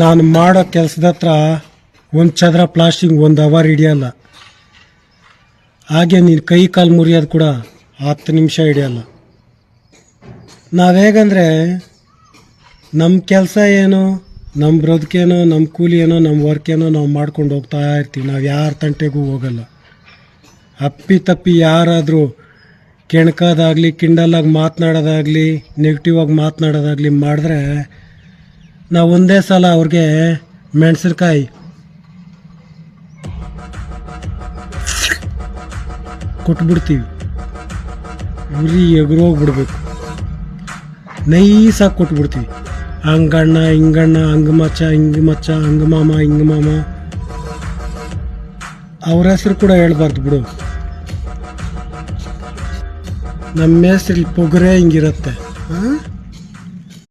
ನಾನು ಮಾಡೋ ಕೆಲಸದ ಹತ್ರ ಒಂದು ಚದರ ಪ್ಲಾಸ್ಟಿಂಗ್ ಒಂದು ಅವರ್ ಹಿಡಿಯಲ್ಲ. ಹಾಗೆ ನೀನು ಕೈ ಕಾಲು ಮುರಿಯೋದು ಕೂಡ ಹತ್ತು ನಿಮಿಷ ಹಿಡಿಯಲ್ಲ. ನಾವು ಹೇಗಂದರೆ ನಮ್ಮ ಕೆಲಸ ಏನು ನಮ್ಮ ಬ್ರದುಕೇನೋ ನಮ್ಮ ಕೂಲಿ ಏನೋ ನಮ್ಮ ವರ್ಕ್ ಏನೋ ನಾವು ಮಾಡ್ಕೊಂಡು ಹೋಗ್ತಾ ಇರ್ತೀವಿ. ನಾವು ಯಾರ ತಂಟೆಗೂ ಹೋಗಲ್ಲ. ಅಪ್ಪಿ ತಪ್ಪಿ ಯಾರಾದರೂ ಕೆಣಕೋದಾಗಲಿ ಕಿಂಡಲಾಗಿ ಮಾತನಾಡೋದಾಗಲಿ ನೆಗೆಟಿವಾಗಿ ಮಾತನಾಡೋದಾಗಲಿ ಮಾಡಿದ್ರೆ ನಾವು ಒಂದೇ ಸಲ ಅವ್ರಿಗೆ ಮೆಣಸಿನ್ಕಾಯಿ. ಕೊಟ್ಬಿಡ್ತೀವಿ. ಉರಿ ಎಗುರೋಗ್ಬಿಡ್ಬೇಕು. ನೈಸಾಗಿ ಕೊಟ್ಬಿಡ್ತೀವಿ. ಹಂಗಣ್ಣ, ಹಿಂಗಣ್ಣ, ಹಂಗ ಮಚ್ಚ, ಹಿಂಗ ಮಚ್ಚ, ಹಂಗ ಮಾಮ, ಹಿಂಗ ಮಾಮ. ಅವ್ರ ಹೆಸರು ಕೂಡ ಹೇಳ್ಬಾರ್ದು ಬಿಡು. ನಮ್ಮ ಹೆಸ್ರಲ್ಲಿ ಪೊಗರೆ ಹಿಂಗಿರತ್ತೆ. ಹಾಂ?